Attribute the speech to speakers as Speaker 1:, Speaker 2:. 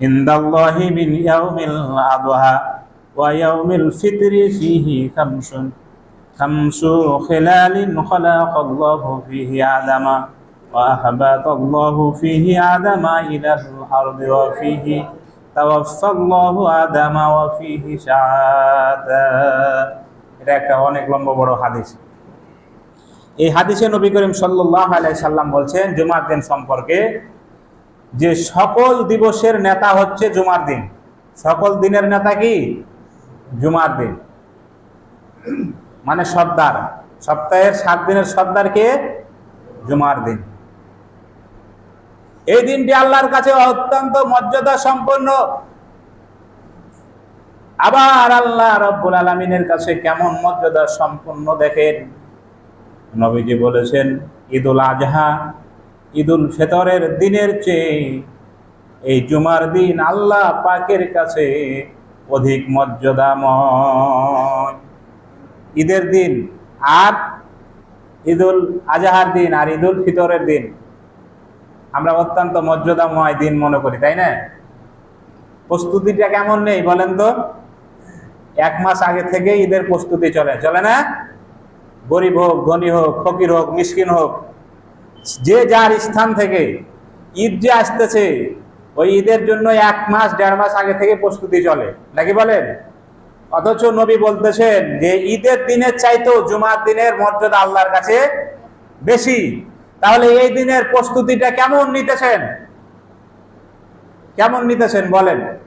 Speaker 1: عند الله من يوم الأضحى ويوم الفطر فيه خمس خمس خلال خلق الله فيه آدم وأهبط الله فيه آدم إلى الأرض وفيه توفى الله آدم وفيه شهادة এটা একটা অনেক লম্বা বড় হাদিস এই হাদিসে নবী করিম সাল্লাহ আলাই সাল্লাম বলছেন জুমার দিন সম্পর্কে যে সকল দিবসের নেতা হচ্ছে জুমার দিন। সকল দিনের নেতা কি? জুমার দিন। মানে সর্দার। সপ্তাহের সাত দিনের সর্দার কে? জুমার দিন। এই দিনটি আল্লাহর কাছে অত্যন্ত মর্যাদা সম্পন্ন। আবার আল্লাহ রব্বুল আলমিনের কাছে কেমন মর্যাদা সম্পন্ন দেখেন? নবীজি বলেছেন, ঈদুল আজহা ঈদুল ফেতরের দিনের চেয়ে এই জুমার দিন আল্লাহ পাকের কাছে অধিক মর্যাদাময়। ঈদের দিন আর ঈদুল আজাহার দিন আর ঈদুল ফিতরের দিন আমরা অত্যন্ত মর্যাদাময় দিন মনে করি, তাই না? প্রস্তুতিটা কেমন নেই বলেন তো? এক মাস আগে থেকে ঈদের প্রস্তুতি চলে চলে না? গরিব হোক, ধনী হোক, ফকির হোক, মিসকিন হোক যে যার স্থান থেকে ঈদ যে আসতেছে, ওই ঈদের জন্য এক মাস, দেড় মাস আগে থেকে প্রস্তুতি চলে। নাকি বলেন? অথচ নবী বলতেছেন যে, ঈদের দিনের চাইতেও জুমার দিনের মর্যাদা আল্লাহর কাছে বেশি। তাহলে এই দিনের প্রস্তুতিটা কেমন নিতেছেন? কেমন নিতেছেন বলেন?